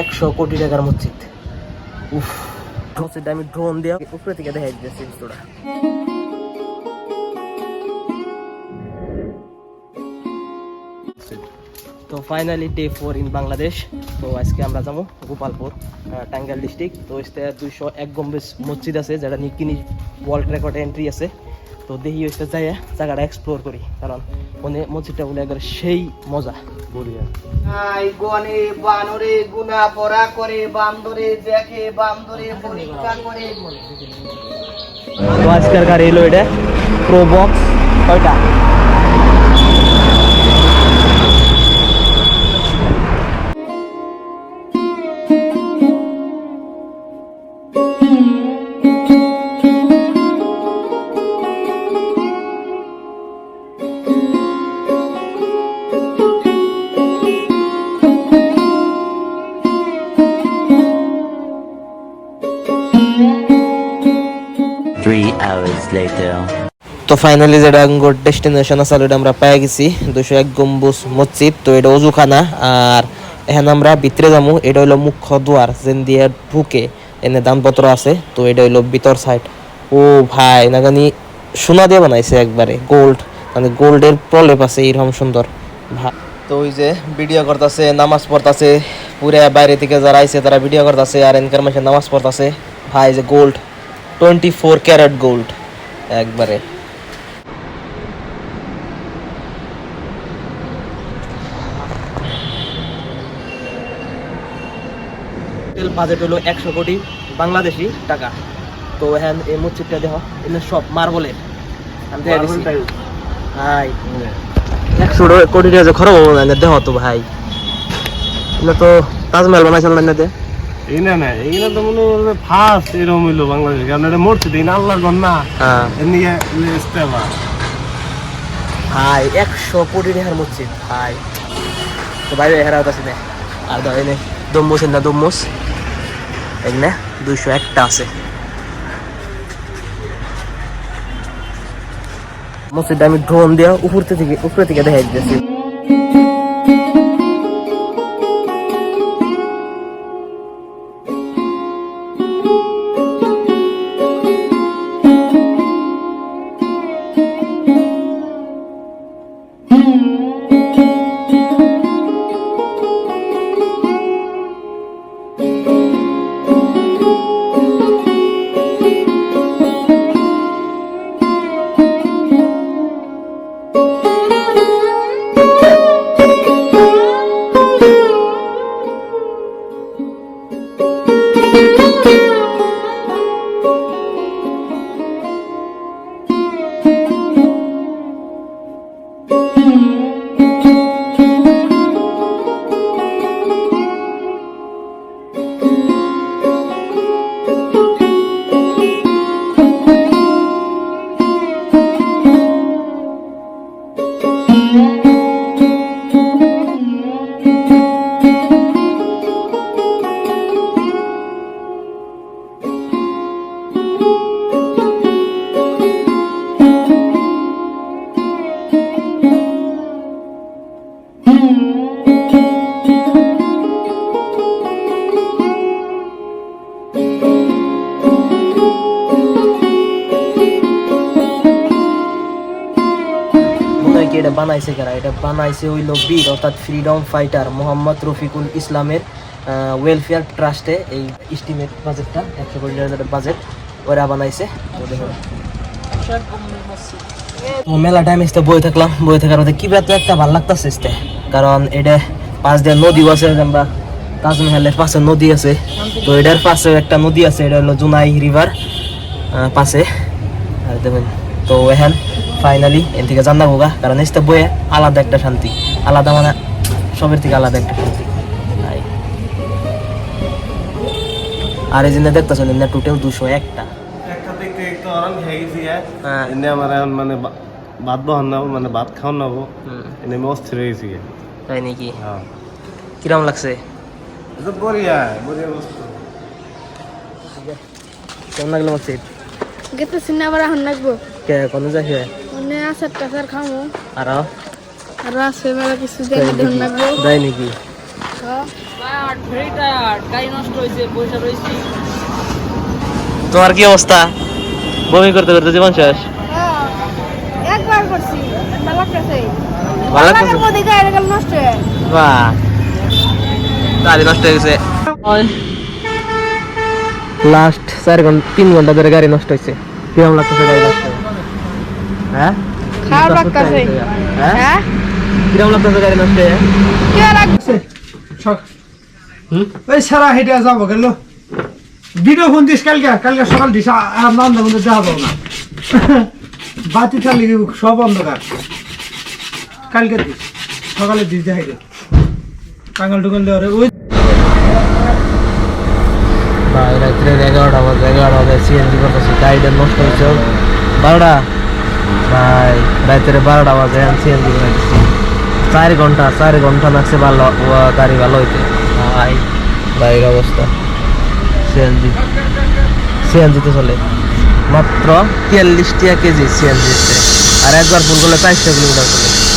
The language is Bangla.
একশো কোটি টাকার মসজিদ। উফ। মসজিদটা আমি ড্রোন দিয়ে উপরে থেকে দেখাই দিতেছি তোরা তো finally day four in Bangladesh তো আজকে আমরা যাব গোপালপুর টাঙ্গাইল ডিস্ট্রিক্ট তো এতে দুইশো এক গম্বেজ মসজিদ আছে, যেটা নিয়ে কিনি ওয়ার্ল্ড রেকর্ড এন্ট্রি আছে। তো দেখি ওইটা যাই জায়গাটা এক্সপ্লোর করি। কারণ মনে মসজিদটা বলে একবার সেই মজা। বলিয়া আই গনে বানরে গুনা পড়া করে বান্দরে দেখে বান্দরে পরীক্ষা করে। তো আজকের গাড়ি এলো এটা প্রো বক্স কয়টা? তো ফাইনালি যেটা আঙ্গুর ডেস্টিনেশন আছে ওটা আমরা পেয়ে গেছি, দুশো এক গম্বুজ মসজিদ। তো এটা অজুখানা, আর এখানে আমরা ভিতরে যাব এটা হলো মুখ্য দুয়ার, যেন দিয়ে ঢুকে এনে দানপত্র আছে, তো এটা হলো ভিতর সাইড ও ভাই না জানি সোনা দিয়ে বানাইছে একবারে গোল্ড মানে গোল্ডের প্রলেপ আছে এরকম সুন্দর। তো ওই যে ভিডিও করতেছে, নামাজ পড়তাছে, পুরা বাইরে থেকে যারা আইছে, তারা ভিডিও করতেছে, আর এনকার মাসে নামাজ পড়তাছে। ভাই, যে gold twenty four carat gold একবারে। টোটাল বাজেট হলো একশো কোটি বাংলাদেশি টাকা। তো হ্যাঁ এই মসজিদটা দেখো এগুলো সব মার্বলের আমি দেখে দিছি। ভাই একশো কোটি টাকা যে খরচ হব না দেখো তো ভাই। এগুলো তো তাজমহল বানাইছিল না এনাতে এই না না এইগুলো তো মনে হয় ফার্স্ট এরকম হইল বাংলাদেশ। কারণ এটা আল্লাহর হ্যাঁ। ইস্তেফা ভাই একশো কোটি টাকার মসজিদ ভাই। তো বাইরে হেরাও আছে না। আর দাও এনে দম্মুস না দম্মুস না, দুইশো একটা আছে। মসজিদটা আমি ড্রোন দেওয়া উপর থেকে উপরে থেকে দেখা দিতেছি। কি এটা বানাইছে কারা? এটা বানাইছে হইল বীর, অর্থাৎ ফ্রিডম ফাইটার মোহাম্মদ রফিকুল ইসলামের ওয়েলফেয়ার ট্রাস্টে এই স্টিমেট বাজেটটা একশো কোটি টাকার বাজেট ওরা বানাইছে। দেখুন। মেলা টাইম এসতে বই থাকলাম বই থাকার মধ্যে কি তো একটা ভালো লাগতেছে এসতে। কারণ এটা পাঁচ দিয়ে নদী আছে আমরা তাজমহলের পাশে নদী আছে। তো এটার পাশে একটা নদী আছে, এটা হলো জুনাই রিভার পাশে। আর দেখুন, তো এখন ফাইনালি এর থেকে জানা হোগা কারণ এসতে বইয়ে আলাদা একটা শান্তি। আলাদা মানে সবের থেকে আলাদা একটা শান্তি। আর এই জন্য দেখতেছেন টোটাল দুশো একটা। দেখতে খেয়ে গেছি হ্যাঁ। এনে আমার মানে ভাত বহান নাবো মানে ভাত খাওয়ান নাবো। এনে আমি অস্থির হয়ে গেছি তাই নাকি? হ্যাঁ কিরম লাগছে? এটা বড়িয়া বড়িয়া বস্তু। কেমন লাগল মসজিদ গেতে সিনে আবার এখন নাচবো কে কোনো যাইছে আসার টাকার খামো আর আর আছে মেলা কিছু দেখে দেখুন নাচবো দেয় নাকি? তোমার কি অবস্থা বমি করতে করতে জীবন শেষ? একবার করছি। ভালো লাগতেছে। ভালো লাগতেছে? মধ্যে গাড়ি গেল নষ্ট হয়ে বাহ। গাড়ি নষ্ট হয়ে গেছে। লাস্ট চার ঘণ্টা তিন ঘণ্টা ধরে গাড়ি নষ্ট হয়েছে। কিরম লাগতেছে গাড়ি নষ্ট হয়ে? খারাপ লাগতেছে। হ্যাঁ? হ্যাঁ? কিরম লাগতেছে গাড়ি নষ্ট হয়ে? কি লাগছে ওই সারা হেঁটে যাব গেল ভিডিও ফোন দিস কালকে কালকে সকাল দিস আর নাম দেবো যাব না। বাতি চালি সব অন্ধকার। কালকে দিস সকালে দিস দেখাই দে। টাঙ্গাল টুকাল দেওয়ারে ওই ভাই রাত্রে এগারোটা বাজে এগারোটা বাজে সিএনজি করতেছি গাড়িটা নষ্ট হয়েছে। বারোটা? ভাই রাত্রে বারোটা বাজে সিএনজি করতেছি চার ঘণ্টা চার ঘণ্টা লাগছে ভালো গাড়ি ভালো হইতে। ভাই গাড়ির অবস্থা। সিএনজি। সিএনজিতে চলে। মাত্র তিয়াল্লিশ টিয়া কেজি সিএনজি আর একবার ফুল করলে চারশো কিলোমিটার চলে।